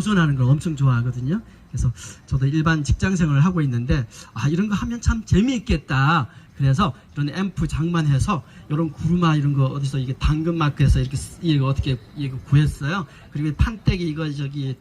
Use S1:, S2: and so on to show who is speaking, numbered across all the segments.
S1: 도전하는 걸 엄청 좋아하거든요. 그래서 저도 일반 직장 생활을 하고 있는데 아 이런 거 하면 참 재미있겠다. 그래서 이런 앰프 장만해서 이런 구루마 이런 거 어디서 이게 당근 마크에서 이렇게 쓰- 이거 어떻게 이거 구했어요. 그리고 판때기 이거 저기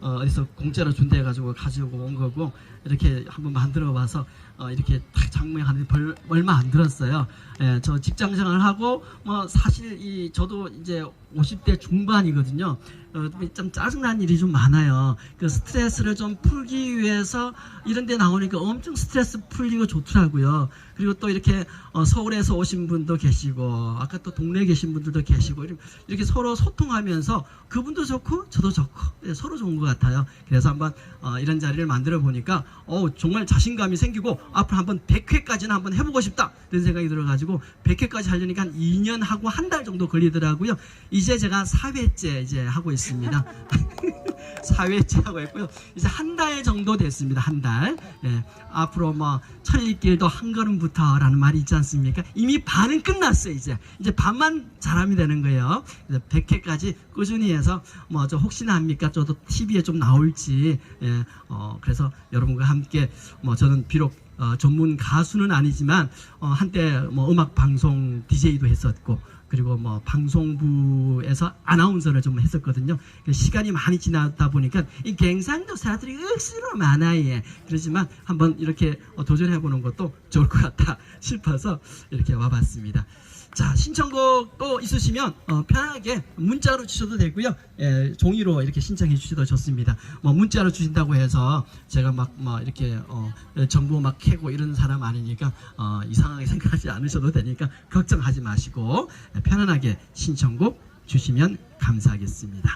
S1: 어, 어디서 공짜로 준다 해가지고 가지고 온 거고 이렇게 한번 만들어 봐서 어, 이렇게 딱 장모하는데 벌 얼마 안 들었어요. 예, 저 직장 생활 하고 뭐 사실 이 저도 이제 50대 중반이거든요. 어, 좀 짜증난 일이 좀 많아요. 그 스트레스를 좀 풀기 위해서 이런 데 나오니까 엄청 스트레스 풀리고 좋더라고요. 그리고 또 이렇게 어, 서울에서 오신 분도 계시고 아까 또 동네에 계신 분들도 계시고 이렇게- 서로 소통하면서 그분도 좋고 저도 좋고 예, 서로 좋은 것 같아요. 그래서 한번 어, 이런 자리를 만들어 보니까 어, 정말 자신감이 생기고 앞으로 한번 100회까지는 한번 해보고 싶다 이런 생각이 들어가지고 100회까지 하려니까 한 2년 하고 한 달 정도 걸리더라고요. 이제 제가 4회째 이제 하고 있습니다. 4회째 하고 있고요. 이제 한 달 정도 됐습니다. 한 달. 예, 앞으로 뭐 천리길도 한 걸음부터라는 말이 있지 않습니까? 이미 반은 끝났어요. 이제 이제 반만 잘하면 되는 거예요. 그래서 100회까지 꾸준히 해서 뭐 저 혹시나 합니까? 저도 TV에 좀 나올지. 예, 어, 그래서 여러분과 함께 뭐 저는 비록 어, 전문 가수는 아니지만 어, 한때 뭐 음악 방송 DJ도 했었고 그리고 뭐 방송부에서 아나운서를 좀 했었거든요. 그 시간이 많이 지나다 보니까 이 갱상도 사람들이 억수로 많아요. 예. 그렇지만 한번 이렇게 어, 도전해보는 것도 좋을 것 같다 싶어서 이렇게 와봤습니다. 자 신청곡 또 있으시면 어, 편하게 문자로 주셔도 되고요. 예, 종이로 이렇게 신청해 주셔도 좋습니다. 뭐 문자로 주신다고 해서 제가 막뭐 이렇게 어, 정보 막 캐고 이런 사람 아니니까 어, 이상하게 생각하지 않으셔도 되니까 걱정하지 마시고 편안하게 신청곡 주시면 감사하겠습니다.